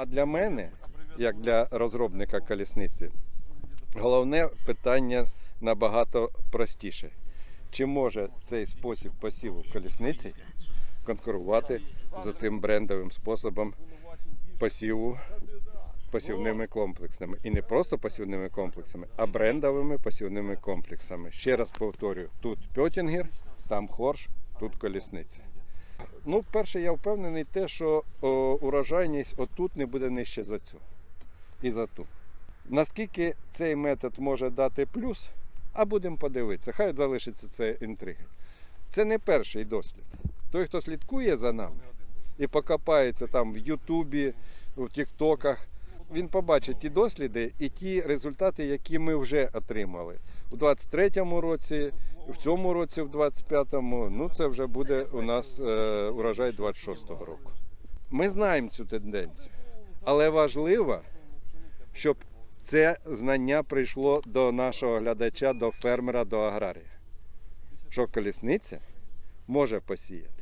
А для мене, як для розробника колісниці, головне питання набагато простіше. Чи може цей спосіб посіву колісниці конкурувати з цим брендовим способом посіву посівними комплексами? І не просто посівними комплексами, а брендовими посівними комплексами. Ще раз повторюю: тут пьотінгер, там хорш, тут колісниця. Ну, перше, я впевнений, те, що о, урожайність отут не буде нижче за цю і за ту. Наскільки цей метод може дати плюс, а будемо подивитися. Хай залишиться це інтриги. Це не перший дослід. Той, хто слідкує за нами і покопається там в Ютубі, в Тіктоках, він побачить ті досліди і ті результати, які ми вже отримали. У 23-му році, в цьому році, в 25-му, ну це вже буде у нас е, урожай 26-го року. Ми знаємо цю тенденцію, але важливо, щоб це знання прийшло до нашого глядача, до фермера, до аграрія. Що колісниця може посіяти